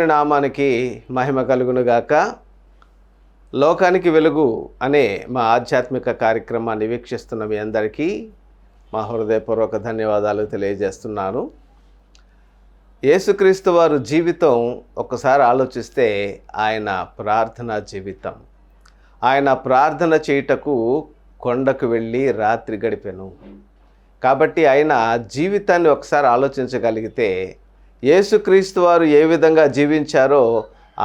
దేవుని నామానికి మహిమ కలుగునుగాక. లోకానికి వెలుగు అనే మా ఆధ్యాత్మిక కార్యక్రమాన్ని వీక్షిస్తున్న మీ అందరికీ మా హృదయపూర్వక ధన్యవాదాలు తెలియజేస్తున్నాను. యేసుక్రీస్తు వారు జీవితం ఒకసారి ఆలోచిస్తే ఆయన ప్రార్థనా జీవితం. ఆయన ప్రార్థన చేయుటకు కొండకు వెళ్ళి రాత్రి గడిపెను. కాబట్టి ఆయన జీవితాన్ని ఒకసారి ఆలోచించగలిగితే యేసుక్రీస్తు వారు ఏ విధంగా జీవించారో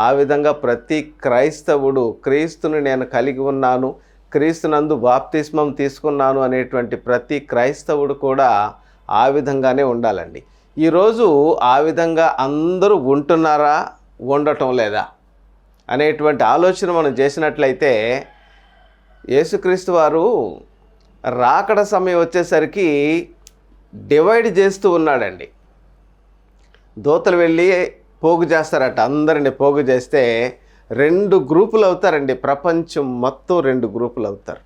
ఆ విధంగా ప్రతి క్రైస్తవుడు క్రీస్తుని నేను కలిగి ఉన్నాను క్రీస్తునందు బాప్తిస్మం తీసుకున్నాను అనేటువంటి ప్రతి క్రైస్తవుడు కూడా ఆ విధంగానే ఉండాలండి. ఈరోజు ఆ విధంగా అందరూ ఉంటున్నారా ఉండటం లేదా అనేటువంటి ఆలోచన మనం చేసినట్లయితే యేసుక్రీస్తు వారు రాకడ సమయం వచ్చేసరికి డివైడ్ చేస్తూ ఉన్నాడండి. దూతలు వెళ్ళి పోగు చేస్తారట. అందరిని పోగు చేస్తే రెండు గ్రూపులు అవుతారండి. ప్రపంచం మొత్తం రెండు గ్రూపులు అవుతారు.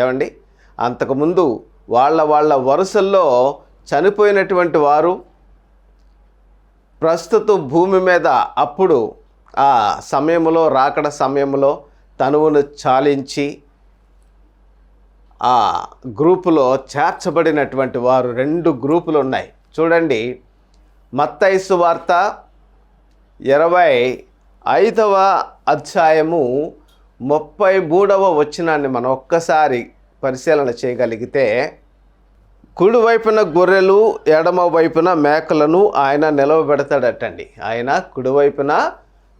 ఏమండి? అంతకుముందు వాళ్ళ వాళ్ళ వరుసల్లో చనిపోయినటువంటి వారు ప్రస్తుతం భూమి మీద అప్పుడు ఆ సమయంలో రాకడ సమయంలో తనువును చాలించి ఆ గ్రూపులో చేర్చబడినటువంటి వారు రెండు గ్రూపులు ఉన్నాయి. చూడండి. మత్తైసు వార్త ఇరవై ఐదవ అధ్యాయము ముప్పై మూడవ వచనాన్ని మనం ఒక్కసారి పరిశీలన చేయగలిగితే కుడివైపున గొర్రెలు ఎడమ వైపున మేకలను ఆయన నిలవబెడతాడటండి. ఆయన కుడివైపున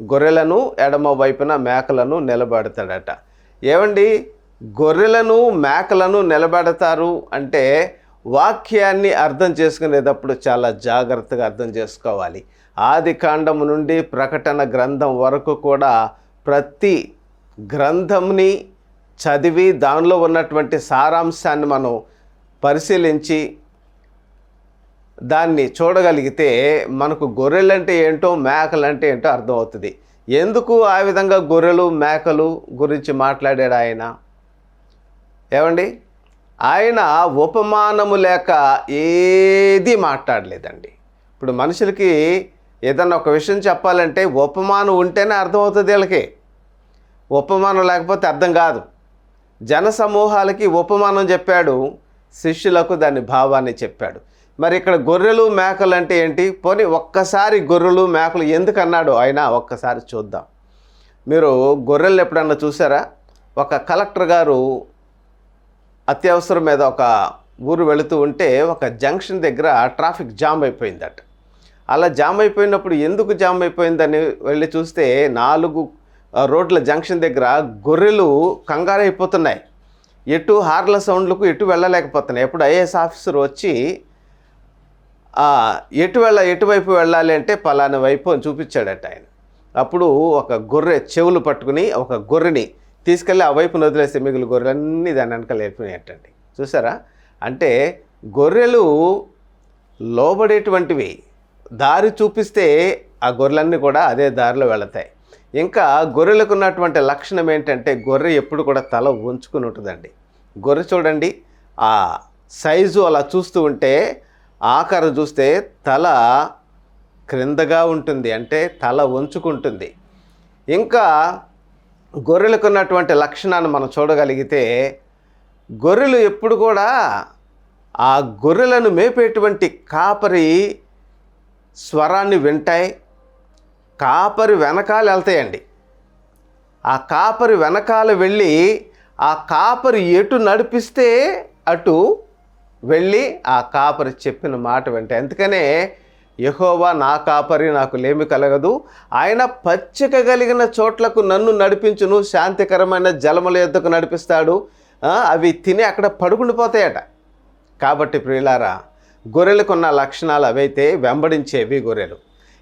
గొర్రెలను ఎడమ వైపున మేకలను నిలబెడతాడట. ఏమండి? గొర్రెలను మేకలను నిలబెడతారు అంటే వాక్యాన్ని అర్థం చేసుకునేటప్పుడు చాలా జాగ్రత్తగా అర్థం చేసుకోవాలి. ఆది కాండము నుండి ప్రకటన గ్రంథం వరకు కూడా ప్రతి గ్రంథంని చదివి దానిలో ఉన్నటువంటి సారాంశాన్ని మనం పరిశీలించి దాన్ని చూడగలిగితే మనకు గొర్రెలంటే ఏంటో మేకలంటే ఏంటో అర్థమవుతుంది. ఎందుకు ఆ విధంగా గొర్రెలు మేకలు గురించి మాట్లాడాడు ఆయన? ఏమండి? ఆయన ఉపమానము లేక ఏది మాట్లాడలేదండి. ఇప్పుడు మనుషులకి ఏదన్నా ఒక విషయం చెప్పాలంటే ఉపమానం ఉంటేనే అర్థమవుతుంది వీళ్ళకి. ఉపమానం లేకపోతే అర్థం కాదు. జన సమూహాలకి ఉపమానం చెప్పాడు శిష్యులకు దాని భావాన్ని చెప్పాడు. మరి ఇక్కడ గొర్రెలు మేకలు అంటే ఏంటి? పోనీ ఒక్కసారి గొర్రెలు మేకలు ఎందుకు అన్నాడు ఆయన ఒక్కసారి చూద్దాం. మీరు గొర్రెలు ఎప్పుడన్నా చూసారా? ఒక కలెక్టర్ గారు అత్యవసరం మీద ఒక ఊరు వెళుతూ ఉంటే ఒక జంక్షన్ దగ్గర ట్రాఫిక్ జామ్ అయిపోయిందట. అలా జామ్ అయిపోయినప్పుడు ఎందుకు జామ్ అయిపోయిందని వెళ్ళి చూస్తే నాలుగు రోడ్ల జంక్షన్ దగ్గర గొర్రెలు కంగారు అయిపోతున్నాయి. ఎటు హార్ల సౌండ్లకు ఎటు వెళ్ళలేకపోతున్నాయి. ఎప్పుడు ఐఏఎస్ ఆఫీసర్ వచ్చి ఎటు వెళ్ళ ఎటువైపు వెళ్ళాలి అంటే పలానా వైపు అని చూపించాడట ఆయన. అప్పుడు ఒక గొర్రె చెవులు పట్టుకుని ఒక గొర్రెని తీసుకెళ్ళి ఆ వైపు వదిలేస్తే మిగిలిన గొర్రెలన్నీ దాని వెనకాల వెళ్ళిపోయినట్టండి చూసారా? అంటే గొర్రెలు లోబడేటువంటివి. దారి చూపిస్తే ఆ గొర్రెలన్నీ కూడా అదే దారిలో వెళతాయి. ఇంకా గొర్రెలకు ఉన్నటువంటి లక్షణం ఏంటంటే గొర్రె ఎప్పుడు కూడా తల ఉంచుకుని ఉంటుందండి. గొర్రె చూడండి ఆ సైజు అలా చూస్తూ ఉంటే ఆకారం చూస్తే తల క్రిందగా ఉంటుంది అంటే తల వంచుకుంటుంది. ఇంకా గొర్రెలకు ఉన్నటువంటి లక్షణాన్ని మనం చూడగలిగితే గొర్రెలు ఎప్పుడు కూడా ఆ గొర్రెలను మేపేటువంటి కాపరి స్వరాన్ని వింటాయి. కాపరి వెనకాల వెళ్తాయండి. ఆ కాపరి వెనకాల వెళ్ళి ఆ కాపరి ఎటు నడిపిస్తే అటు వెళ్ళి ఆ కాపరి చెప్పిన మాట వింటాయి. అందుకనే యహోవా నా కాపరి నాకు లేమి కలగదు. ఆయన పచ్చిక కలిగిన చోట్లకు నన్ను నడిపించును. శాంతికరమైన జలముల ఎద్దకు నడిపిస్తాడు. అవి తిని అక్కడ పడుకుండిపోతాయట. కాబట్టి ప్రియులారా గొర్రెలకున్న లక్షణాలు అవైతే వెంబడించేవి గొర్రెలు.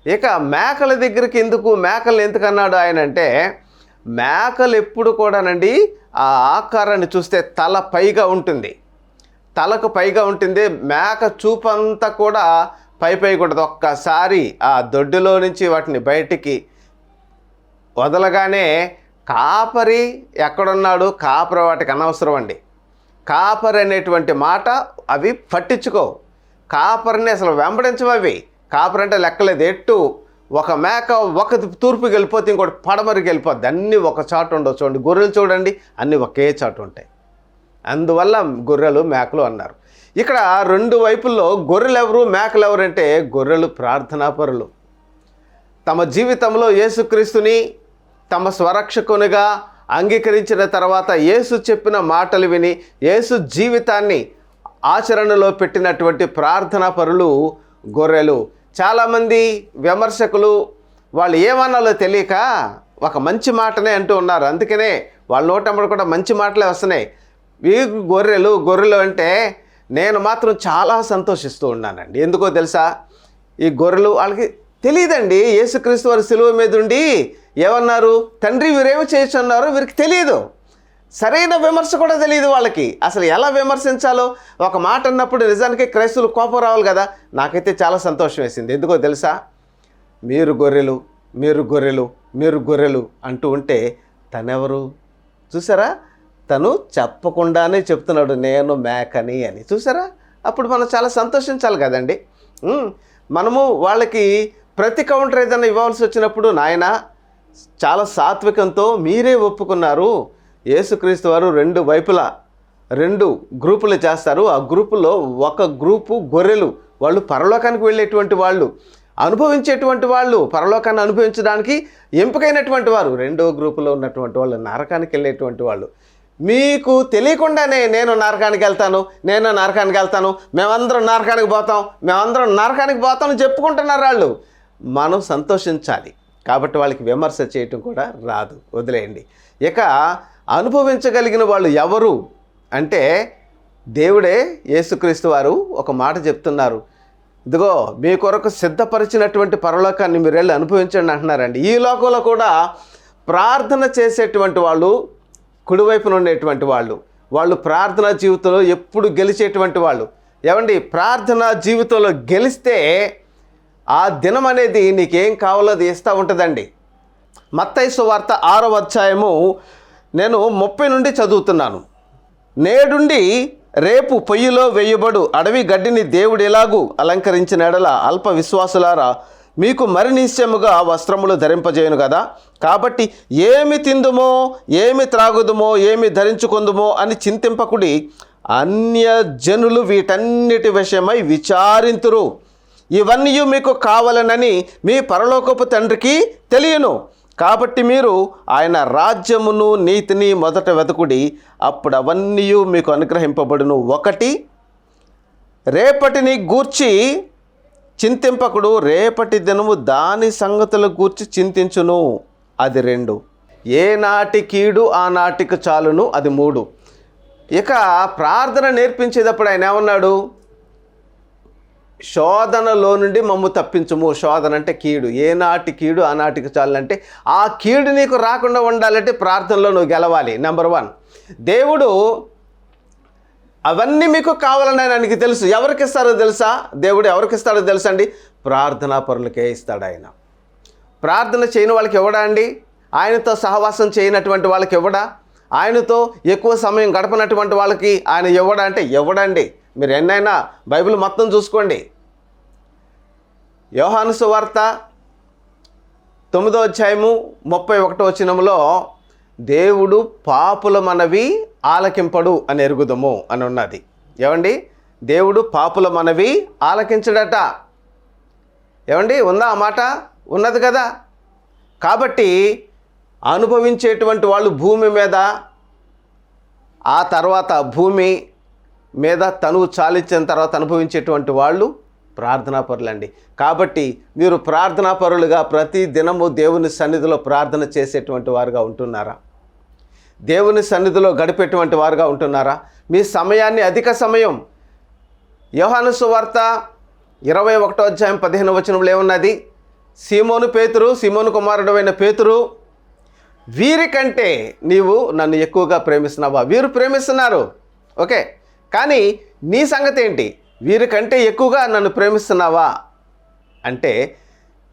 ఇక మేకల దగ్గరికి ఎందుకు మేకలు ఎందుకన్నాడు ఆయన అంటే మేకలు ఎప్పుడు కూడానండి ఆ ఆకారాన్ని చూస్తే తల పైగా ఉంటుంది. తలకు పైగా ఉంటుంది. మేక చూపంతా కూడా పై పైకి ఉంటుంది ఒక్కసారి ఆ దొడ్డులో నుంచి వాటిని బయటికి వదలగానే కాపరి ఎక్కడున్నాడు? కాపరి వాటికి అనవసరం అండి. కాపరి అనేటువంటి మాట అవి పట్టించుకో. కాపరిని అసలు వెంబడించవు అవి. కాపరి అంటే లెక్కలేదు. ఎట్టు ఒక మేక ఒక తూర్పుకి వెళ్ళిపోతే ఇంకోటి పడమరికి వెళ్ళిపోద్ది. అన్నీ ఒక చాటు ఉండవు. చూడండి గొర్రెలు చూడండి అన్నీ ఒకే చాటు ఉంటాయి. అందువల్ల గొర్రెలు మేకలు అన్నారు. ఇక్కడ రెండు వైపుల్లో గొర్రెలు ఎవరు మేకలు ఎవరు అంటే గొర్రెలు ప్రార్థనాపరులు. తమ జీవితంలో యేసుక్రీస్తుని తమ స్వరక్షకునిగా అంగీకరించిన తర్వాత యేసు చెప్పిన మాటలు విని యేసు జీవితాన్ని ఆచరణలో పెట్టినటువంటి ప్రార్థనా పరులు గొర్రెలు. చాలామంది విమర్శకులు వాళ్ళు ఏమన్నాలో తెలియక ఒక మంచి మాటనే అంటూ ఉన్నారు. అందుకనే వాళ్ళ నోటమ్మడు కూడా మంచి మాటలే వస్తున్నాయి. మీకు గొర్రెలు గొర్రెలు అంటే నేను మాత్రం చాలా సంతోషిస్తూ ఉన్నానండి. ఎందుకో తెలుసా? ఈ గొర్రెలు వాళ్ళకి తెలియదండి యేసుక్రీస్తు వారి సిలువ మీద ఉండి ఏమన్నారు? తండ్రి వీరేమి చేస్తున్నారో వీరికి తెలియదు సరైన విమర్శ కూడా తెలియదు వాళ్ళకి. అసలు ఎలా విమర్శించాలో? ఒక మాట అన్నప్పుడు నిజానికి క్రైస్తువులు కోపం రావాలి కదా. నాకైతే చాలా సంతోషం వేసింది. ఎందుకో తెలుసా? మీరు గొర్రెలు మీరు గొర్రెలు మీరు గొర్రెలు అంటూ ఉంటే తనెవరు? చూసారా? తను చెప్పకుండానే చెప్తున్నాడు నేను మేకని అని. చూసారా? అప్పుడు మనం చాలా సంతోషించాలి కదండి. మనము వాళ్ళకి ప్రతి కౌంటర్ ఏదైనా ఇవ్వాల్సి వచ్చినప్పుడు నాయన చాలా సాత్వికంతో మీరే ఒప్పుకున్నారు. యేసుక్రీస్తు వారు రెండు వైపులా రెండు గ్రూపులు చేస్తారు. ఆ గ్రూపులో ఒక గ్రూపు గొర్రెలు. వాళ్ళు పరలోకానికి వెళ్ళేటువంటి వాళ్ళు అనుభవించేటువంటి వాళ్ళు పరలోకాన్ని అనుభవించడానికి ఎంపికైనటువంటి వారు. రెండో గ్రూపులో ఉన్నటువంటి వాళ్ళు నరకానికి వెళ్ళేటువంటి వాళ్ళు. మీకు తెలియకుండానే నేను నరకానికి వెళ్తాను నేను నరకానికి వెళ్తాను మేమందరం నరకానికి పోతాం మేమందరం నరకానికి పోతాం చెప్పుకుంటున్నారు వాళ్ళు. మనం సంతోషించాలి. కాబట్టి వాళ్ళకి విమర్శ చేయటం కూడా రాదు. వదిలేయండి. ఇక అనుభవించగలిగిన వాళ్ళు ఎవరు అంటే దేవుడే యేసుక్రీస్తు వారు ఒక మాట చెప్తున్నారు. ఇదిగో మీ కొరకు సిద్ధపరిచినటువంటి పరలోకాన్ని మీరు వెళ్ళి అనుభవించండి అంటున్నారండి. ఈ లోకంలో కూడా ప్రార్థన చేసేటువంటి వాళ్ళు కుడివైపున ఉండేటువంటి వాళ్ళు. వాళ్ళు ప్రార్థనా జీవితంలో ఎప్పుడు గెలిచేటువంటి వాళ్ళు. ఏమండి? ప్రార్థనా జీవితంలో గెలిస్తే ఆ దినం అనేది నీకేం కావాలో అది ఇస్తూ ఉంటుందండి. మత్తైసు వార్త ఆరో అధ్యాయము నేను ముప్పై నుండి చదువుతున్నాను. నేడుండి రేపు పొయ్యిలో వేయబడు అడవి గడ్డిని దేవుడు ఎలాగూ అలంకరించిన ఎడల అల్ప విశ్వాసులారా మీకు మరి నిశ్చయముగా వస్త్రములు ధరింపజేయను కదా. కాబట్టి ఏమి తిందుమో ఏమి త్రాగుదుమో ఏమి ధరించుకుందుమో అని చింతింపకుడి అన్య జనులు వీటన్నిటి విషయమై విచారింతురు. ఇవన్నీ మీకు కావాలనని మీ పరలోకపు తండ్రికి తెలియను. కాబట్టి మీరు ఆయన రాజ్యమును నీతిని మొదట వెతకుడి. అప్పుడు అవన్నీ మీకు అనుగ్రహింపబడును. ఒకటి రేపటిని గూర్చి చింతింపకుడు రేపటి దినము దాని సంగతుల గూర్చి చింతించును. అది రెండు. ఏ నాటి కీడు ఆనాటికి చాలును. అది మూడు. ఇక ప్రార్థన నేర్పించేటప్పుడు ఆయన ఏమన్నాడు? శోధనలో నుండి మమ్ము తప్పించుము. శోధన అంటే కీడు. ఏనాటి కీడు ఆనాటికి చాలంటే ఆ కీడు నీకు రాకుండా ఉండాలంటే ప్రార్థనలో నువ్వు గెలవాలి. నెంబర్ వన్ దేవుడు అవన్నీ మీకు కావాలని ఆయనకి తెలుసు. ఎవరికి ఇస్తారో తెలుసా? దేవుడు ఎవరికి ఇస్తాడో తెలుసా అండి ప్రార్థనా పరులకే ఇస్తాడు ఆయన. ప్రార్థన చేయని వాళ్ళకి ఇవ్వడా అండి? ఆయనతో సహవాసం చేయనటువంటి వాళ్ళకి ఇవ్వడా ఆయనతో ఎక్కువ సమయం గడపనటువంటి వాళ్ళకి ఆయన ఇవ్వడా అంటే ఇవ్వడండి మీరు ఎన్నైనా బైబిల్ మొత్తం చూసుకోండి. యోహాను సువార్త తొమ్మిదో అధ్యాయము ముప్పై ఒకటో వచనంలో దేవుడు పాపుల మనవి ఆలకింపడు అని ఎరుగుదము అని ఉన్నది. ఏమండి దేవుడు పాపుల మనవి ఆలకించడట. ఏమండి ఉందా ఆ మాట? ఉన్నది కదా. కాబట్టి అనుభవించేటువంటి వాళ్ళు భూమి మీద ఆ తర్వాత భూమి మీద తనువు చాలించిన తర్వాత అనుభవించేటువంటి వాళ్ళు ప్రార్థనాపరులండి. కాబట్టి మీరు ప్రార్థనాపరులుగా ప్రతి దినము దేవుని సన్నిధిలో ప్రార్థన చేసేటువంటి వారుగా ఉంటున్నారా? దేవుని సన్నిధిలో గడిపేటువంటి వారుగా ఉంటున్నారా? మీ సమయాన్ని అధిక సమయం. యోహాను సువార్త ఇరవై ఒకటో అధ్యాయం పదిహేను వచనంలో ఏమున్నది? సీమోను పేతురు సీమోను కుమారుడు అయిన పేతురు వీరికంటే నీవు నన్ను ఎక్కువగా ప్రేమిస్తున్నావా? వీరు ప్రేమిస్తున్నారు. ఓకే. కానీ నీ సంగతి ఏంటి? వీరికంటే ఎక్కువగా నన్ను ప్రేమిస్తున్నావా? అంటే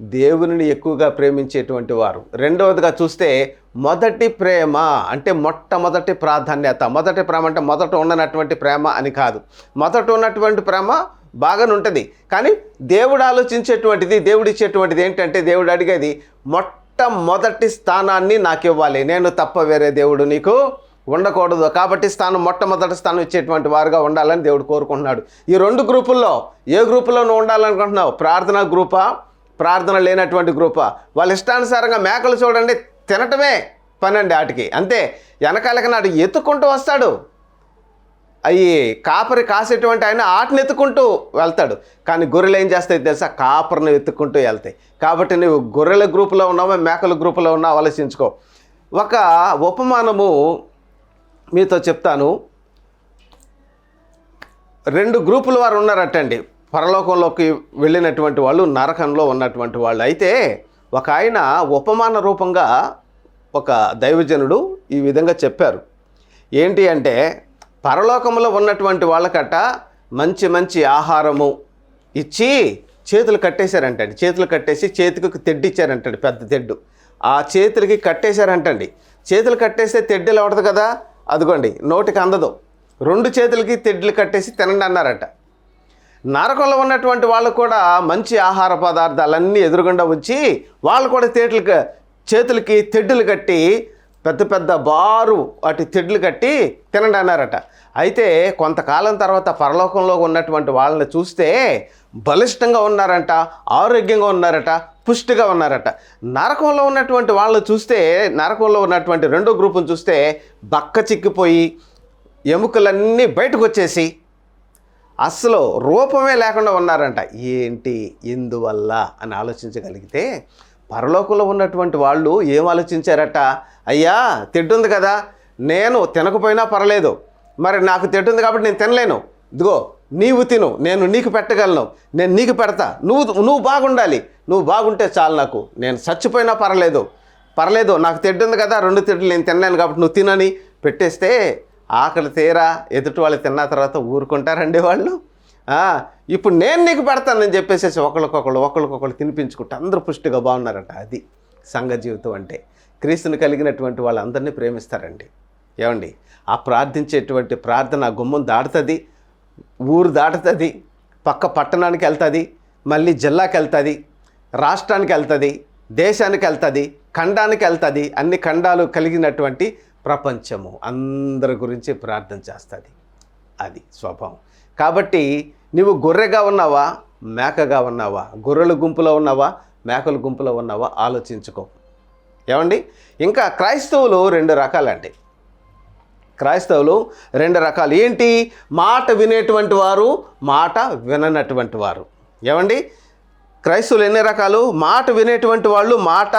దేవునిని ఎక్కువగా ప్రేమించేటువంటి వారు. రెండవదిగా చూస్తే మొదటి ప్రేమ అంటే మొట్టమొదటి ప్రాధాన్యత. మొదటి ప్రేమ అంటే మొదట ఉండనటువంటి ప్రేమ అని కాదు. మొదట ఉన్నటువంటి ప్రేమ బాగానే ఉంటుంది. కానీ దేవుడు ఆలోచించేటువంటిది దేవుడు ఇచ్చేటువంటిది ఏంటంటే దేవుడు అడిగేది మొట్టమొదటి స్థానాన్ని నాకు ఇవ్వాలి. నేను తప్ప వేరే దేవుడు నీకు ఉండకూడదు. కాబట్టి స్థానం మొట్టమొదటి స్థానం ఇచ్చేటువంటి వారుగా ఉండాలని దేవుడు కోరుకుంటున్నాడు. ఈ రెండు గ్రూపుల్లో ఏ గ్రూపులో నువ్వు ఉండాలనుకుంటున్నావు? ప్రార్థనా గ్రూపా? ప్రార్థన లేనటువంటి గ్రూపా వాళ్ళ ఇష్టానుసారంగా మేకలు చూడండి తినటమే పని అండి ఆటికి. అంతే వెనకాలకి నాడు ఎత్తుకుంటూ వస్తాడు. అవి కాపరి కాసేటువంటి ఆయన ఆటను ఎత్తుకుంటూ వెళ్తాడు. కానీ గొర్రెలు ఏం చేస్తాయి తెలుసా? కాపరిని ఎత్తుకుంటూ వెళ్తాయి. కాబట్టి నువ్వు గొర్రెల గ్రూపులో ఉన్నావా మేకల గ్రూపులో ఉన్నావు ఆలోచించుకో. ఒక ఉపమానము మీతో చెప్తాను. రెండు గ్రూపుల వారు ఉన్నారటండి. పరలోకంలోకి వెళ్ళినటువంటి వాళ్ళు నరకంలో ఉన్నటువంటి వాళ్ళు. అయితే ఒక ఆయన ఉపమాన రూపంగా ఒక దైవజనుడు ఈ విధంగా చెప్పారు. ఏంటి అంటే పరలోకంలో ఉన్నటువంటి వాళ్ళకట మంచి మంచి ఆహారము ఇచ్చి చేతులు కట్టేశారంటండి. చేతులు కట్టేసి చేతికి తెడ్డిచ్చారంటండి పెద్ద తెడ్డు. ఆ చేతులకి కట్టేశారంటండి. చేతులు కట్టేస్తే తెడ్డెలు అవడదు కదా? అదిగోండి నోటికి అందదు. రెండు చేతులకి తెడ్లు కట్టేసి తినండి అన్నారట. నరకంలో ఉన్నటువంటి వాళ్ళు కూడా మంచి ఆహార పదార్థాలన్నీ ఎదురుగుండా ఉంచి వాళ్ళు కూడా తేట్లకి చేతులకి తెడ్డులు కట్టి పెద్ద పెద్ద బారు వాటి తెడ్లు కట్టి తినండి అన్నారట. అయితే కొంతకాలం తర్వాత పరలోకంలో ఉన్నటువంటి వాళ్ళని చూస్తే బలిష్టంగా ఉన్నారంట ఆరోగ్యంగా ఉన్నారట పుష్టిగా ఉన్నారట. నరకంలో ఉన్నటువంటి వాళ్ళని చూస్తే నరకంలో ఉన్నటువంటి రెండో గ్రూపును చూస్తే బక్క చిక్కిపోయి ఎముకలన్నీ బయటకు వచ్చేసి అసలు రూపమే లేకుండా ఉన్నారంట. ఏంటి? ఎందువల్ల? అని ఆలోచించగలిగితే పరలోకంలో ఉన్నటువంటి వాళ్ళు ఏం ఆలోచించారట? అయ్యా తిట్టుంది కదా. నేను తినకపోయినా పర్లేదు. మరి నాకు తిట్టుంది కాబట్టి నేను తినలేను. ఇదిగో నీవు తిను. నేను నీకు పెట్టగలను. నేను నీకు పెడతా. నువ్వు నువ్వు బాగుండాలి. నువ్వు బాగుంటే చాలు నాకు. నేను చచ్చిపోయినా పర్లేదు. పర్లేదు నాకు తిడ్డుంది కదా. రెండు తిట్లు నేను తినలేను కాబట్టి నువ్వు తినని. పెట్టేస్తే ఆకలి తీరా ఎదుటి వాళ్ళు తిన్న తర్వాత ఊరుకుంటారండి వాళ్ళు. ఇప్పుడు నేను నీకు పెడతానని చెప్పేసి ఒకరికొకళ్ళు ఒకరికొకళ్ళు తినిపించుకుంటే అందరూ పుష్టిగా బాగున్నారట. అది సంఘ జీవితం అంటే. క్రీస్తుని కలిగినటువంటి వాళ్ళందరినీ ప్రేమిస్తారండి. ఏమండి? ఆ ప్రార్థించేటువంటి ప్రార్థన గుమ్మం దాటుతుంది ఊరు దాటుతుంది పక్క పట్టణానికి వెళ్తుంది మళ్ళీ జిల్లాకి వెళ్తుంది రాష్ట్రానికి వెళ్తుంది దేశానికి వెళ్తుంది ఖండానికి వెళ్తుంది అన్ని ఖండాలు కలిగినటువంటి ప్రపంచము అందరి గురించి ప్రార్థన చేస్తుంది. అది స్వభావం. కాబట్టి నువ్వు గొర్రెగా ఉన్నావా? మేకగా ఉన్నావా? గొర్రెల గుంపులో ఉన్నావా? మేకల గుంపులో ఉన్నావా? ఆలోచించుకో. ఏమండి? ఇంకా క్రైస్తవులు రెండు రకాలండి. క్రైస్తవులు రెండు రకాలు. ఏంటి? మాట వినేటువంటి వారు మాట విననటువంటి వారు. ఏమండి? క్రైస్తవులు ఎన్ని రకాలు? మాట వినేటువంటి వాళ్ళు మాట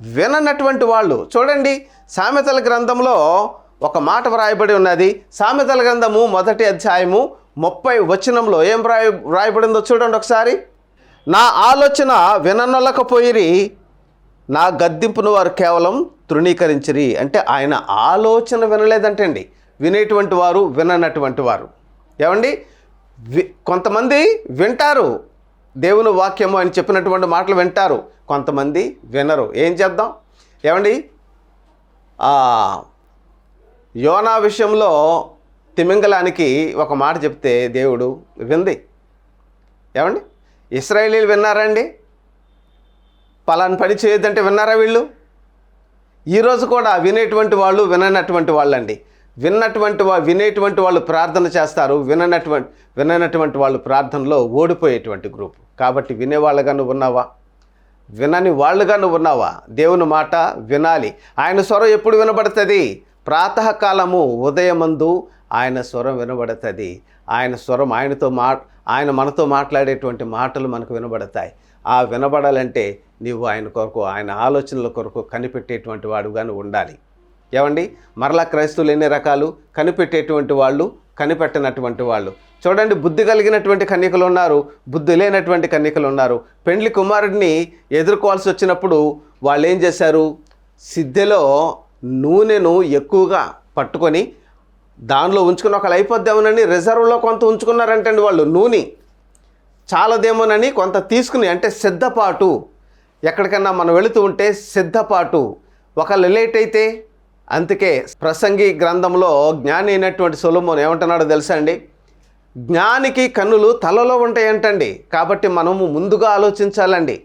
విననటువంటి వాళ్ళు. చూడండి సామెతల గ్రంథంలో ఒక మాట వ్రాయబడి ఉన్నది. సామెతల గ్రంథము మొదటి అధ్యాయము ముప్పై వచనంలో ఏం వ్రాయ వ్రాయబడిందో చూడండి ఒకసారి. నా ఆలోచన విననొలకపోయిరి నా గద్దింపును వారు కేవలం తృణీకరించిరి. అంటే ఆయన ఆలోచన వినలేదంటండి. వినేటువంటి వారు విననటువంటి వారు. ఏమండి? వి కొంతమంది వింటారు దేవుని వాక్యము అని చెప్పినటువంటి మాటలు వింటారు. కొంతమంది వినరు. ఏం చేద్దాం? ఏమండి? యోనా విషయంలో తిమింగలానికి ఒక మాట చెప్తే దేవుడు వింది. ఏమండి? ఇస్రాయేలీలు విన్నారండి? పలాని పని చేయొద్దంటే విన్నారా వీళ్ళు? ఈరోజు కూడా వినేటువంటి వాళ్ళు విననటువంటి వాళ్ళండి. విన్నటువంటి వా వినేటువంటి వాళ్ళు ప్రార్థన చేస్తారు. విననటువంటి విననటువంటి వాళ్ళు ప్రార్థనలో ఓడిపోయేటువంటి గ్రూప్. కాబట్టి వినేవాళ్ళగా నువ్వు ఉన్నావా? వినని వాళ్ళుగా నువ్వు ఉన్నావా? దేవుని మాట వినాలి. ఆయన స్వరం ఎప్పుడు వినబడుతుంది? ప్రాతకాలము ఉదయమందు ఆయన స్వరం వినబడుతుంది. ఆయన స్వరం ఆయనతో మా ఆయన మనతో మాట్లాడేటువంటి మాటలు మనకు వినబడతాయి. ఆ వినబడాలంటే నీవు ఆయన కొరకు ఆయన ఆలోచనల కొరకు కనిపెట్టేటువంటి వాడుగాను ఉండాలి. ఏమండి? మరలా క్రైస్తువులు ఎన్ని రకాలు? కనిపెట్టేటువంటి వాళ్ళు కనిపెట్టనటువంటి వాళ్ళు. చూడండి బుద్ధి కలిగినటువంటి కన్యకలు ఉన్నారు బుద్ధి లేనటువంటి కన్యకలు ఉన్నారు. పెండ్లి కుమారుడిని ఎదుర్కోవాల్సి వచ్చినప్పుడు వాళ్ళు ఏం చేశారు? సిద్ధెలో నూనెను ఎక్కువగా పట్టుకొని దానిలో ఉంచుకుని ఒకళ్ళు అయిపోద్దామనని రిజర్వ్లో కొంత ఉంచుకున్నారంటండి వాళ్ళు నూనె. చాలదేమోనని కొంత తీసుకుని అంటే సిద్ధపాటు. ఎక్కడికన్నా మనం వెళుతూ ఉంటే సిద్ధపాటు. ఒకళ్ళు లేట్ అయితే అందుకే ప్రసంగి గ్రంథంలో జ్ఞాని అయినటువంటి సొలమోన్ ఏమంటున్నాడో తెలుసా అండి? జ్ఞానికి కన్నులు తలలో ఉంటాయంటండి. కాబట్టి మనము ముందుగా ఆలోచించాలండి.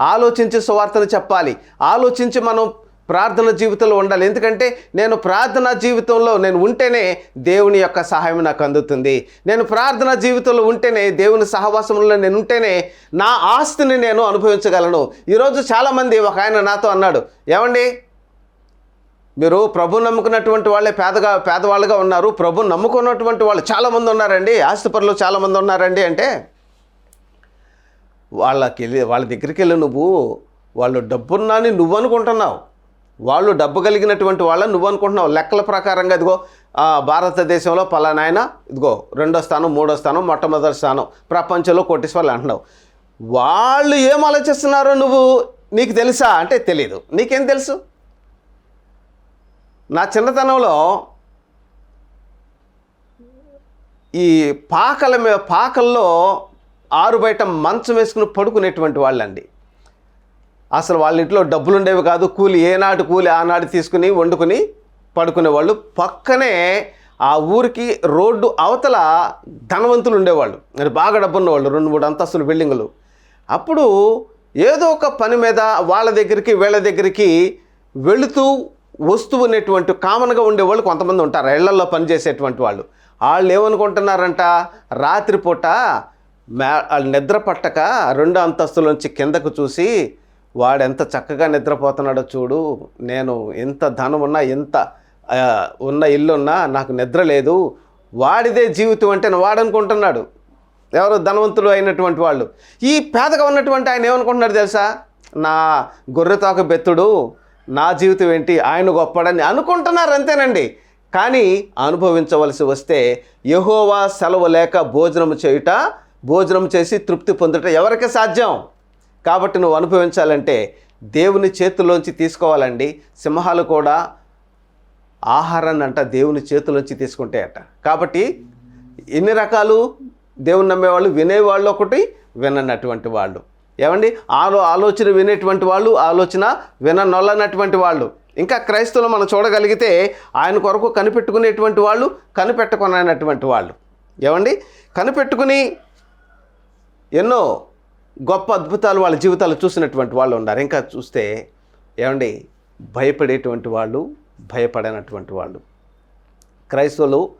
ఆలోచించి సువార్తను చెప్పాలి. ఆలోచించి మనం ప్రార్థన జీవితంలో ఉండాలి. ఎందుకంటే నేను ప్రార్థన జీవితంలో నేను ఉంటేనే దేవుని యొక్క సహాయం నాకు అందుతుంది. నేను ప్రార్థన జీవితంలో ఉంటేనే దేవుని సహవాసంలో నేను ఉంటేనే నా ఆస్తిని నేను అనుభవించగలను. ఈరోజు చాలామంది ఒక ఆయన నాతో అన్నాడు. ఏమండి? మీరు ప్రభు నమ్ముకున్నటువంటి వాళ్ళే పేదగా పేదవాళ్ళుగా ఉన్నారు. ప్రభు నమ్ముకున్నటువంటి వాళ్ళు చాలామంది ఉన్నారండి. ఆస్తిపరులు చాలామంది ఉన్నారండి అంటే వాళ్ళకి వెళ్ళి వాళ్ళ దగ్గరికి వెళ్ళి నువ్వు వాళ్ళు డబ్బున్నాని నువ్వు అనుకుంటున్నావు. వాళ్ళు డబ్బు కలిగినటువంటి వాళ్ళని నువ్వు అనుకుంటున్నావు. లెక్కల ప్రకారంగా ఇదిగో భారతదేశంలో పలానాయన ఇదిగో రెండో స్థానం మూడో స్థానం మొట్టమొదటి స్థానం ప్రపంచంలో కోటీశ్వర్లు అంటున్నావు. వాళ్ళు ఏం ఆలోచిస్తున్నారో నువ్వు నీకు తెలుసా? అంటే తెలియదు నీకేం తెలుసు? నా చిన్నతనంలో ఈ పాకల మీద పాకల్లో ఆరు బయట మంచం వేసుకుని పడుకునేటువంటి వాళ్ళండి. అసలు వాళ్ళ ఇంట్లో డబ్బులు ఉండేవి కాదు. కూలి ఏనాడు కూలి ఆనాడు తీసుకుని వండుకుని పడుకునేవాళ్ళు. పక్కనే ఆ ఊరికి రోడ్డు అవతల ధనవంతులు ఉండేవాళ్ళు మరి బాగా డబ్బు ఉన్నవాళ్ళు రెండు మూడు అంతస్తులు బిల్డింగులు. అప్పుడు ఏదో ఒక పని మీద వాళ్ళ దగ్గరికి వీళ్ళ దగ్గరికి వెళుతూ వస్తువు అనేటువంటి కామన్గా ఉండేవాళ్ళు కొంతమంది ఉంటారు. ఇళ్ళలో పనిచేసేటువంటి వాళ్ళు. వాళ్ళు ఏమనుకుంటున్నారంట? రాత్రిపూట మే వాళ్ళు నిద్ర పట్టక రెండు అంతస్తుల నుంచి కిందకు చూసి వాడు ఎంత చక్కగా నిద్రపోతున్నాడో చూడు. నేను ఎంత ధనం ఉన్నా ఎంత ఉన్న ఇల్లు ఉన్నా నాకు నిద్ర లేదు. వాడిదే జీవితం అంటే వాడు అనుకుంటున్నాడు ఎవరు ధనవంతులు అయినటువంటి వాళ్ళు. ఈ పేదగా ఉన్నటువంటి ఆయన ఏమనుకుంటున్నాడు తెలుసా? నా గొర్రెతోక బెత్తుడు నా జీవితం ఏంటి? ఆయన గొప్పడని అనుకుంటున్నారు అంతేనండి. కానీ అనుభవించవలసి వస్తే యహోవా సెలవు లేక భోజనం చేయుట భోజనం చేసి తృప్తి పొందుట ఎవరికి సాధ్యం? కాబట్టి నువ్వు అనుభవించాలంటే దేవుని చేతుల్లోంచి తీసుకోవాలండి. సింహాలు కూడా ఆహారాన్ని అంట దేవుని చేతుల్లోంచి తీసుకుంటాయట కాబట్టి ఎన్ని రకాలు దేవుని నమ్మేవాళ్ళు? వినేవాళ్ళు ఒకటి విననటువంటి వాళ్ళు. ఏమండి? ఆలో ఆలోచన వినేటువంటి వాళ్ళు ఆలోచన విననొల్లనటువంటి వాళ్ళు. ఇంకా క్రైస్తవులు మనం చూడగలిగితే ఆయన కొరకు కనిపెట్టుకునేటువంటి వాళ్ళు కనిపెట్టుకునేటువంటి వాళ్ళు. ఏమండి? కనిపెట్టుకుని ఎన్నో గొప్ప అద్భుతాలు వాళ్ళ జీవితాలు చూసినటువంటి వాళ్ళు ఉన్నారు. ఇంకా చూస్తే ఏమండి? భయపడేటువంటి వాళ్ళు భయపడనటువంటి వాళ్ళు. క్రైస్తవులు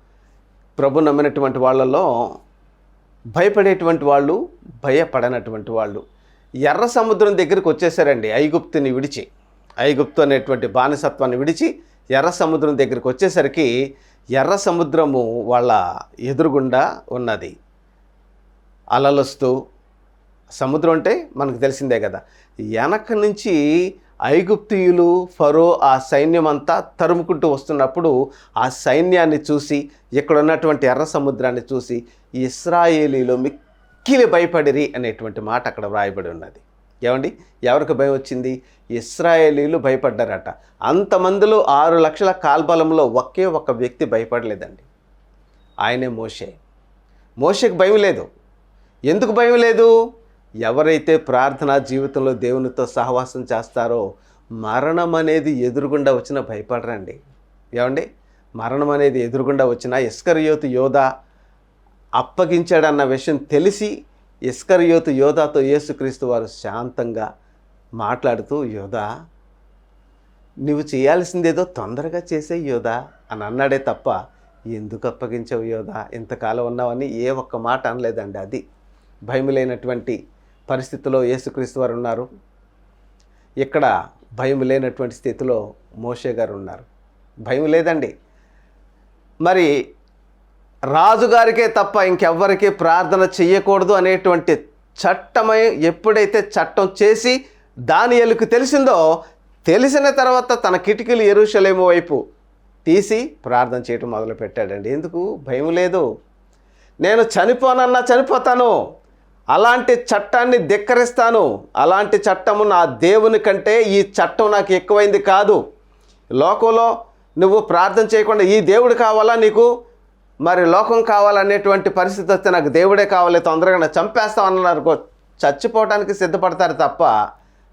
ప్రభు నమ్మినటువంటి వాళ్ళలో భయపడేటువంటి వాళ్ళు భయపడనటువంటి వాళ్ళు. ఎర్ర సముద్రం దగ్గరికి వచ్చేసారండి ఐగుప్తుని విడిచి. ఐగుప్తు అనేటువంటి బానిసత్వాన్ని విడిచి ఎర్ర సముద్రం దగ్గరికి వచ్చేసరికి ఎర్ర సముద్రము వాళ్ళ ఎదురుగుండా ఉన్నది. అలలొస్తూ సముద్రం అంటే మనకు తెలిసిందే కదా. వెనక నుంచి ఐగుప్తియులు ఫరో ఆ సైన్యం అంతా తరుముకుంటూ వస్తున్నప్పుడు ఆ సైన్యాన్ని చూసి ఇక్కడ ఉన్నటువంటి ఎర్ర సముద్రాన్ని చూసి ఇస్రాయేలీలో మిక్ మిక్కిలి భయపడిరి అనేటువంటి మాట అక్కడ వ్రాయబడి ఉన్నది. ఏమండి? ఎవరికి భయం వచ్చింది? ఇస్రాయేలీలు భయపడ్డారట. అంతమందిలో ఆరు లక్షల కాల్బలంలో ఒకే ఒక వ్యక్తి భయపడలేదండి. ఆయనే మోషే. మోషేకి భయం లేదు. ఎందుకు భయం లేదు? ఎవరైతే ప్రార్థనా జీవితంలో దేవునితో సహవాసం చేస్తారో మరణం అనేది ఎదురుగుండా వచ్చినా భయపడరండి. ఏమండి? మరణం అనేది ఎదురుగుండా వచ్చినా ఇస్కరియోతు యోధ అప్పగించాడన్న విషయం తెలిసి ఇస్కరియోతు యోధాతో యేసుక్రీస్తు వారు శాంతంగా మాట్లాడుతూ యోధా నువ్వు చేయాల్సిందేదో తొందరగా చేసే యోధా అని అన్నాడే తప్ప ఎందుకు అప్పగించవు యోధా? ఇంతకాలం ఉన్నావని ఏ ఒక్క మాట అనలేదండి అది. భయములైనటువంటి లేనటువంటి పరిస్థితిలో యేసుక్రీస్తు వారు ఉన్నారు. ఇక్కడ భయం లేనటువంటి స్థితిలో మోషే గారు ఉన్నారు. భయం లేదండి. మరి రాజుగారికే తప్ప ఇంకెవ్వరికీ ప్రార్థన చెయ్యకూడదు అనేటువంటి చట్టమై ఎప్పుడైతే చట్టం చేసి దాని ఎలుకు తెలిసిందో తెలిసిన తర్వాత తన కిటికీలు ఎరుషలేము వైపు తీసి ప్రార్థన చేయటం మొదలుపెట్టాడండి. ఎందుకు? భయం లేదు. నేను చనిపోనన్నా చనిపోతాను. అలాంటి చట్టాన్ని ధిక్కరిస్తాను. అలాంటి చట్టము నా దేవుని కంటే ఈ చట్టం నాకు ఎక్కువైంది కాదు. లోకంలో నువ్వు ప్రార్థన చేయకుండా ఈ దేవుడు కావాలా నీకు? మరి లోకం కావాలనేటువంటి పరిస్థితి వస్తే నాకు దేవుడే కావాలి తొందరగా నాకు చంపేస్తాం అన్నారు చచ్చిపోవడానికి సిద్ధపడతారు తప్ప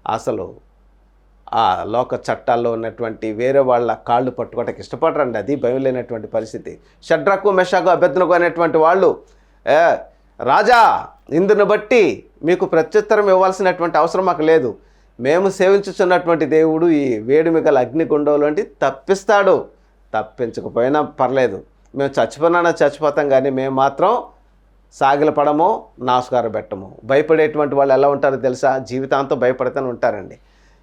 అసలు ఆ లోక చట్టాల్లో ఉన్నటువంటి వేరే వాళ్ళ కాళ్ళు పట్టుకోవడానికి ఇష్టపడరండి. అది భయం లేనటువంటి పరిస్థితి. షడ్రకు మెషాకు అభ్యర్థనకు అనేటువంటి వాళ్ళు రాజా ఇందును బట్టి మీకు ప్రత్యుత్తరం ఇవ్వాల్సినటువంటి అవసరం మాకు లేదు. మేము సేవించుచున్నటువంటి దేవుడు ఈ వేడిమి గల అగ్నిగుండం వంటి తప్పిస్తాడు. తప్పించకపోయినా పర్లేదు. మేము చచ్చిపోయినా చచ్చిపోతాం కానీ మేము మాత్రం సాగిలపడము నాసుకార పెట్టము. భయపడేటువంటి వాళ్ళు ఎలా ఉంటారో తెలుసా? జీవితాంతం భయపడుతూనే ఉంటారండి.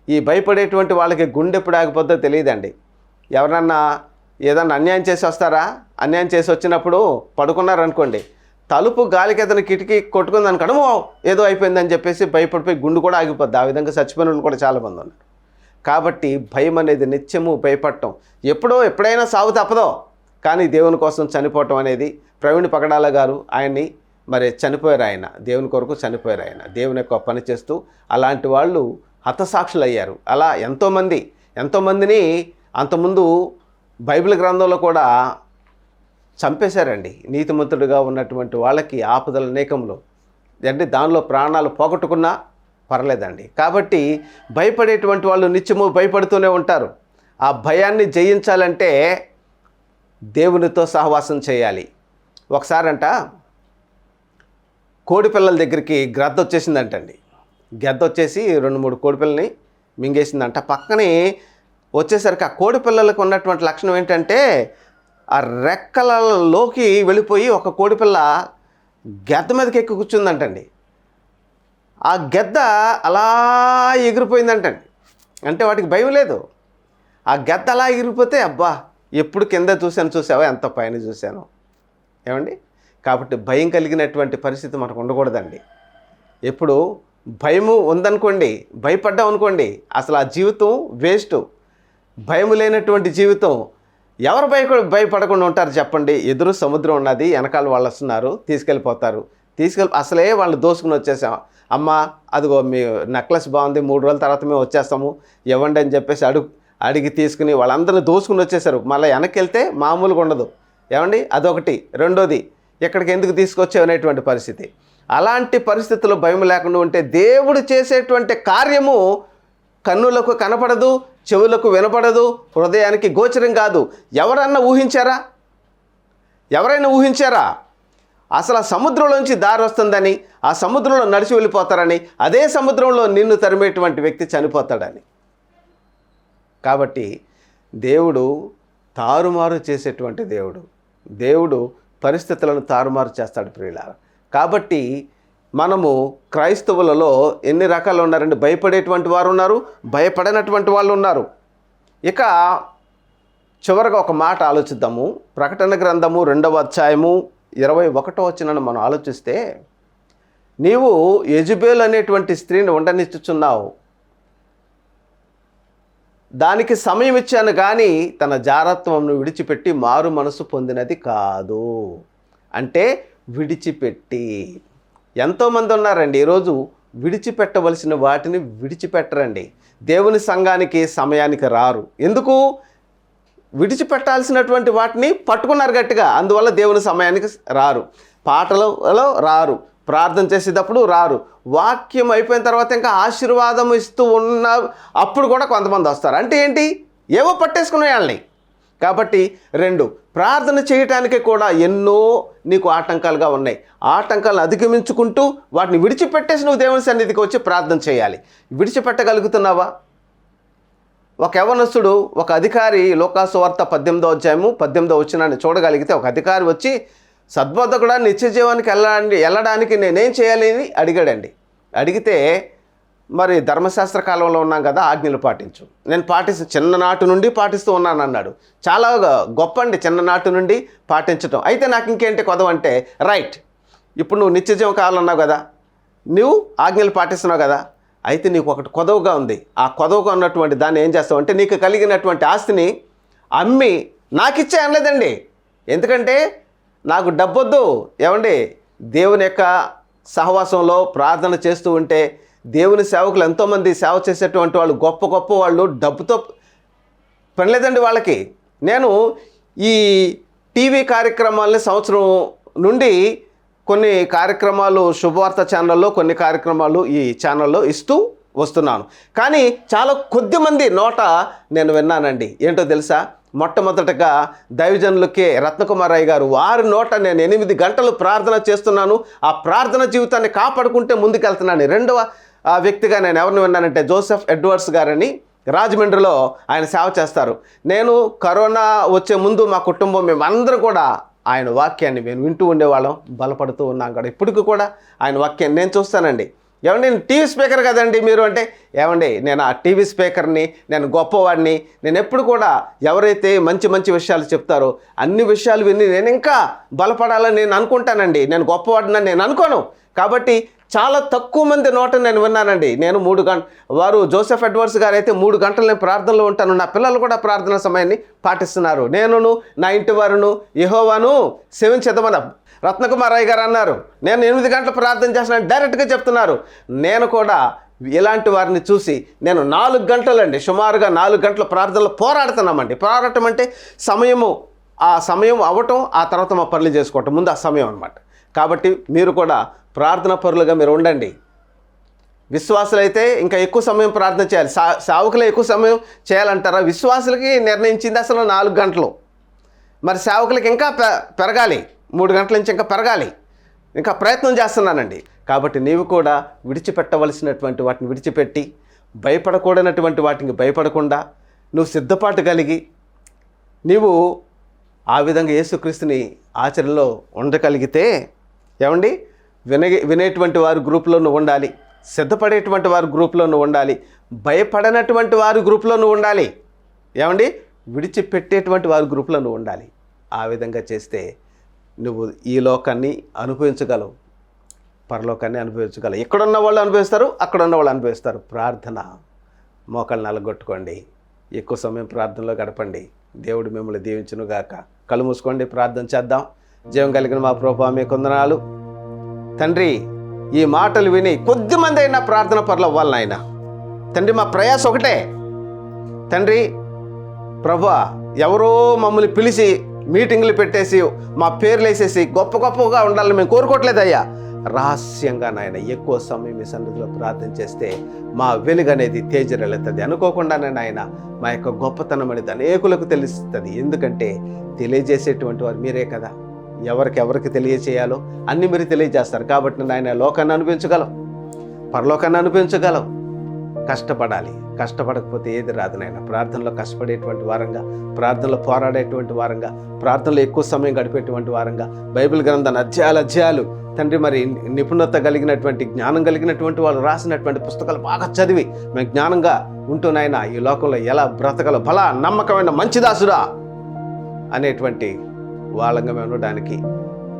ఈ భయపడేటువంటి వాళ్ళకి గుండె ఎప్పుడు ఆగిపోద్దో తెలియదండి. ఎవరన్నా ఏదన్నా అన్యాయం చేసి వస్తారా? అన్యాయం చేసి వచ్చినప్పుడు పడుకున్నారనుకోండి తలుపు గాలికి ఏదైనా కిటికీ కొట్టుకుంది అనుకోవడమో ఏదో అయిపోయిందని చెప్పేసి భయపడిపోయి గుండు కూడా ఆగిపోద్ది. ఆ విధంగా చచ్చిపోయిన వాళ్ళు కూడా చాలామంది ఉన్నారు. కాబట్టి భయం అనేది నిత్యము భయపడటం. ఎప్పుడో ఎప్పుడైనా సాగు తప్పదో. కానీ దేవుని కోసం చనిపోవటం అనేది ప్రవీణ్ పగడాల గారు ఆయన్ని మరి చనిపోయారు ఆయన. దేవుని కొరకు చనిపోయారు ఆయన. దేవుని యొక్క పని చేస్తూ అలాంటి వాళ్ళు హతసాక్షులు అయ్యారు అలా ఎంతోమంది ఎంతోమందిని అంతకుముందు బైబిల్ గ్రంథంలో కూడా చంపేశారండి. నీతిమంతుడిగా ఉన్నటువంటి వాళ్ళకి ఆపదల అనేకంలో. అంటే దానిలో ప్రాణాలు పోగొట్టుకున్నా పర్లేదండి. కాబట్టి భయపడేటువంటి వాళ్ళు నిత్యము భయపడుతూనే ఉంటారు. ఆ భయాన్ని జయించాలంటే దేవునితో సహవాసం చేయాలి. ఒకసారంట కోడిపిల్లల దగ్గరికి గ్రద్ద వచ్చేసిందంటండి. గద్ద వచ్చేసి రెండు మూడు కోడిపిల్లని మింగేసిందంట. పక్కనే వచ్చేసరికి ఆ కోడిపిల్లలకు ఉన్నటువంటి లక్షణం ఏంటంటే ఆ రెక్కలలోకి వెళ్ళిపోయి ఒక కోడిపిల్ల గెద్ద గద్ద మీదకి ఎక్కి కూర్చుందంటండి. ఆ గద్ద అలా ఎగిరిపోయిందంటండి. అంటే వాటికి భయం లేదు. ఆ గద్ద అలా ఎగిరిపోతే అబ్బా ఎప్పుడు కింద చూశాను చూసావా? ఎంత పైన చూశాను? ఏమండి? కాబట్టి భయం కలిగినటువంటి పరిస్థితి మనకు ఉండకూడదండి. ఎప్పుడు భయము ఉందనుకోండి భయపడ్డాం అనుకోండి అసలు ఆ జీవితం వేస్ట్. భయం లేనటువంటి జీవితం ఎవరు భయ భయపడకుండా ఉంటారు చెప్పండి. ఎదురు సముద్రం ఉన్నది వెనకాల వాళ్ళు వస్తున్నారు తీసుకెళ్ళిపోతారు. తీసుకెళ్ళి అసలే వాళ్ళు దోసుకుని వచ్చేసాం. అమ్మ అదిగో మీ నెక్లెస్ బాగుంది మూడు రోజుల తర్వాత మేము వచ్చేస్తాము. ఇవ్వండి అని చెప్పేసి అడుగు అడిగి తీసుకుని వాళ్ళందరిని దోసుకుని వచ్చేసారు మళ్ళీ వెనక్కి వెళ్తే మామూలుగా ఉండదు. ఏమండి? అదొకటి. రెండోది ఎక్కడికి ఎందుకు తీసుకొచ్చావు అనేటువంటి పరిస్థితి. అలాంటి పరిస్థితుల్లో భయం లేకుండా ఉంటే దేవుడు చేసేటువంటి కార్యము కన్నులకు కనపడదు చెవులకు వినపడదు హృదయానికి గోచరం కాదు. ఎవరన్నా ఊహించారా? ఎవరైనా ఊహించారా? అసలు ఆ సముద్రంలోంచి దారి వస్తుందని ఆ సముద్రంలో నడిచి వెళ్ళిపోతారని అదే సముద్రంలో నిన్ను తరిమేటువంటి వ్యక్తి చనిపోతాడని. కాబట్టి దేవుడు తారుమారు చేసేటువంటి దేవుడు. దేవుడు పరిస్థితులను తారుమారు చేస్తాడు ప్రియుల కాబట్టి మనము క్రైస్తవులలో ఎన్ని రకాలు ఉన్నారండి? భయపడేటువంటి వారు ఉన్నారు భయపడనటువంటి వాళ్ళు ఉన్నారు. ఇక చివరగా ఒక మాట ఆలోచిద్దాము. ప్రకటన గ్రంథము రెండవ అధ్యాయము ఇరవై ఒకటో వచ్చినను మనం ఆలోచిస్తే నీవు యజుబేల్ అనేటువంటి స్త్రీని ఉండనిచ్చుచున్నావు. దానికి సమయం ఇచ్చాను కానీ తన జారత్వంను విడిచిపెట్టి మారు మనసు పొందినది కాదు. అంటే విడిచిపెట్టి. ఎంతోమంది ఉన్నారండి ఈరోజు విడిచిపెట్టవలసిన వాటిని విడిచిపెట్టరండి. దేవుని సంఘానికి సమయానికి రారు. ఎందుకు? విడిచిపెట్టాల్సినటువంటి వాటిని పట్టుకున్నారు గట్టిగా అందువల్ల దేవుని సమయానికి రారు. పాటలలో రారు. ప్రార్థన చేసేటప్పుడు రారు. వాక్యం అయిపోయిన తర్వాత ఇంకా ఆశీర్వాదం ఇస్తూ ఉన్న అప్పుడు కూడా కొంతమంది వస్తారు. అంటే ఏంటి? ఏవో పట్టేసుకునే వాళ్ళని. కాబట్టి రెండు ప్రార్థన చేయటానికి కూడా ఎన్నో నీకు ఆటంకాలుగా ఉన్నాయి. ఆటంకాలను అధిగమించుకుంటూ వాటిని విడిచిపెట్టేసి నువ్వు దేవుని సన్నిధికి వచ్చి ప్రార్థన చేయాలి. విడిచిపెట్టగలుగుతున్నావా? ఒక యవనస్తుడు ఒక అధికారి లోకాసు వార్త పద్దెనిమిదో అధ్యాయము పద్దెనిమిదో వచ్చినాన్ని చూడగలిగితే ఒక అధికారి వచ్చి సద్బోధకుడా నిత్య జీవానికి వెళ్ళడానికి వెళ్ళడానికి నేనేం చేయాలి అని అడిగాడండి. అడిగితే మరి ధర్మశాస్త్ర కాలంలో ఉన్నాం కదా ఆజ్ఞలు పాటించు. నేను పాటిస్తూ చిన్ననాటి నుండి పాటిస్తూ ఉన్నాను అన్నాడు. చాలా గొప్ప అండి చిన్ననాటి నుండి పాటించటం. అయితే నాకు ఇంకేంటి కొదవంటే రైట్ ఇప్పుడు నువ్వు నిత్యజీవం కావాలన్నావు కదా నువ్వు ఆజ్ఞలు పాటిస్తున్నావు కదా అయితే నీకు ఒకటి కొదవగా ఉంది. ఆ కొదవగా ఉన్నటువంటి దాన్ని ఏం చేస్తావు అంటే నీకు కలిగినటువంటి ఆస్తిని అమ్మి నాకు ఇచ్చే అనలేదండి ఎందుకంటే నాకు డబ్బొద్దు. ఏమండి? దేవుని యొక్క సహవాసంలో ప్రార్థన చేస్తూ ఉంటే దేవుని సేవకులు ఎంతోమంది సేవ చేసేటువంటి వాళ్ళు గొప్ప గొప్ప వాళ్ళు డబ్బుతో పనిలేదండి వాళ్ళకి. నేను ఈ టీవీ కార్యక్రమాలని సంవత్సరం నుండి కొన్ని కార్యక్రమాలు శుభవార్త ఛానల్లో కొన్ని కార్యక్రమాలు ఈ ఛానల్లో ఇస్తూ వస్తున్నాను. కానీ చాలా కొద్ది మంది నోట నేను విన్నానండి. ఏంటో తెలుసా? మొట్టమొదటగా దైవజనులకే రత్నకుమారయ్య గారు వారి నోట నేను ఎనిమిది గంటలు ప్రార్థన చేస్తున్నాను. ఆ ప్రార్థన జీవితాన్ని కాపాడుకుంటే ముందుకెళ్తున్నాను. రెండవ వ్యక్తిగా నేను ఎవరిని విన్నానంటే జోసెఫ్ ఎడ్వర్డ్స్ గారని రాజమండ్రిలో ఆయన సేవ చేస్తారు. నేను కరోనా వచ్చే ముందు మా కుటుంబం మేమందరం కూడా ఆయన వాక్యాన్ని మేము వింటూ ఉండేవాళ్ళం. బలపడుతూ ఉన్నాం కూడా. ఇప్పటికి కూడా ఆయన వాక్యాన్ని నేను చూస్తానండి. ఏమండి నేను టీవీ స్పీకర్ కదండి మీరు అంటే ఏమండి నేను ఆ టీవీ స్పీకర్ని నేను గొప్పవాడిని నేను ఎప్పుడు కూడా ఎవరైతే మంచి మంచి విషయాలు చెప్తారో అన్ని విషయాలు విని నేను ఇంకా బలపడాలని నేను అనుకుంటానండి. నేను గొప్పవాడిని నేను అనుకోను. కాబట్టి చాలా తక్కువ మంది నోట నేను విన్నానండి. నేను మూడు గంట వారు జోసెఫ్ ఎడ్వర్డ్స్ గారు అయితే మూడు గంటలు నేను ప్రార్థనలో ఉంటాను. నా పిల్లలు కూడా ప్రార్థన సమయాన్ని పాటిస్తున్నారు. నేనును నా ఇంటి వారును యహోవాను రత్నకుమార్ రత్నకుమారయ్య గారు అన్నారు. నేను ఎనిమిది గంటలు ప్రార్థన చేస్తున్నాను డైరెక్ట్గా చెప్తున్నారు. నేను కూడా ఇలాంటి వారిని చూసి నేను నాలుగు గంటలండి సుమారుగా నాలుగు గంటల ప్రార్థనలు పోరాడుతున్నామండి. పోరాటం అంటే సమయము ఆ సమయం అవ్వటం ఆ తర్వాత మా పనులు చేసుకోవటం. ముందు ఆ సమయం అనమాట కాబట్టి మీరు కూడా ప్రార్థన పరులుగా మీరు ఉండండి. విశ్వాసులైతే ఇంకా ఎక్కువ సమయం ప్రార్థన చేయాలి. సా సావుకులే ఎక్కువ సమయం చేయాలంటారా? విశ్వాసులకి నిర్ణయించింది అసలు నాలుగు గంటలు. మరి సేవకులకి ఇంకా పె పెరగాలి. మూడు గంటల నుంచి ఇంకా పెరగాలి. ఇంకా ప్రయత్నం చేస్తున్నానండి. కాబట్టి నీవు కూడా విడిచిపెట్టవలసినటువంటి వాటిని విడిచిపెట్టి భయపడకూడనటువంటి వాటికి భయపడకుండా నువ్వు సిద్ధపాటు కలిగి నీవు ఆ విధంగా యేసుక్రీస్తుని ఆచరణలో ఉండగలిగితే ఏమండి? విన వినేటువంటి వారు గ్రూప్లో నువ్వు ఉండాలి. సిద్ధపడేటువంటి వారు గ్రూప్లో నువ్వు ఉండాలి. భయపడనటువంటి వారు గ్రూప్లో నువ్వు ఉండాలి. ఏమండి? విడిచిపెట్టేటువంటి వారి గ్రూప్లో నువ్వు ఉండాలి. ఆ విధంగా చేస్తే నువ్వు ఈ లోకాన్ని అనుభవించగలవు. పరలోకాన్ని అనుభవించగలవు. ఎక్కడున్న వాళ్ళు అనుభవిస్తారు అక్కడ ఉన్న వాళ్ళు అనుభవిస్తారు. ప్రార్థన మోకాలు నలగొట్టుకోండి ఎక్కువ సమయం ప్రార్థనలో గడపండి. దేవుడు మిమ్మల్ని దీవించును గాక. కళ్ళు మూసుకోండి ప్రార్థన చేద్దాం. జీవం కలిగిన మా ప్రభా మీ కొందనాలు. తండ్రి ఈ మాటలు విని కొద్దిమంది అయినా ప్రార్థన పనులు అవ్వాలి నాయన. తండ్రి మా ప్రయాస ఒకటే. తండ్రి ప్రభా ఎవరో మమ్మల్ని పిలిచి మీటింగ్లు పెట్టేసి మా పేర్లు వేసేసి గొప్ప గొప్పగా ఉండాలని మేము కోరుకోవట్లేదయ్యా. రహస్యంగా నాయన ఎక్కువ సమయం మీ సన్నిధిలో ప్రార్థన చేస్తే మా వెలుగు అనేది తేజరెళ్తుంది అనుకోకుండానే నాయన మా యొక్క గొప్పతనం అనేది అనేకులకు తెలుస్తుంది. ఎందుకంటే తెలియజేసేటువంటి వారు మీరే కదా. ఎవరికి ఎవరికి తెలియచేయాలో అన్ని మీరు తెలియజేస్తారు. కాబట్టి నాయన లోకాన్ని అనిపించగలం పరలోకాన్ని అనిపించగలం కష్టపడాలి. కష్టపడకపోతే ఏది రాదు ప్రార్థనలో కష్టపడేటువంటి వారంగా ప్రార్థనలో పోరాడేటువంటి వారంగా ప్రార్థనలో ఎక్కువ సమయం గడిపేటువంటి వారంగా బైబిల్ గ్రంథాన్ని అధ్యాయాలు అధ్యాయాలు తండ్రి మరి నిపుణత కలిగినటువంటి జ్ఞానం కలిగినటువంటి వాళ్ళు రాసినటువంటి పుస్తకాలు బాగా చదివి మేము జ్ఞానంగా ఉంటూనైనా ఈ లోకంలో ఎలా బ్రతకలో బల నమ్మకమైన మంచిదాసురా అనేటువంటి వాళ్ళంగా మేము ఉండడానికి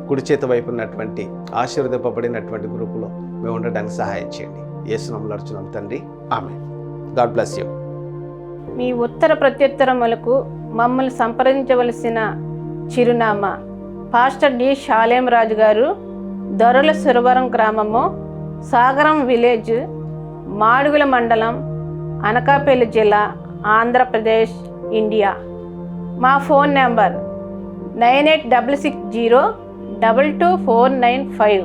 కుడి చేతి వైపు ఉన్నటువంటి ఆశీర్వదింపబడినటువంటి గ్రూపులో మేము ఉండడానికి సహాయం చేయండి. ఏసునామలు అర్చున్నాం తండ్రి. ఆమె గాడ్ బ్లెస్ యూ. మీ ఉత్తర ప్రత్యుత్తరములకు మమ్మల్ని సంప్రదించవలసిన చిరునామా పాస్టర్ డి షాలేం రాజు గారు దొరల సురవరం గ్రామము సాగరం విలేజ్ మాడుగుల మండలం అనకాపల్లి జిల్లా ఆంధ్రప్రదేశ్ ఇండియా. మా phone number nine eight double six zero double two four nine five.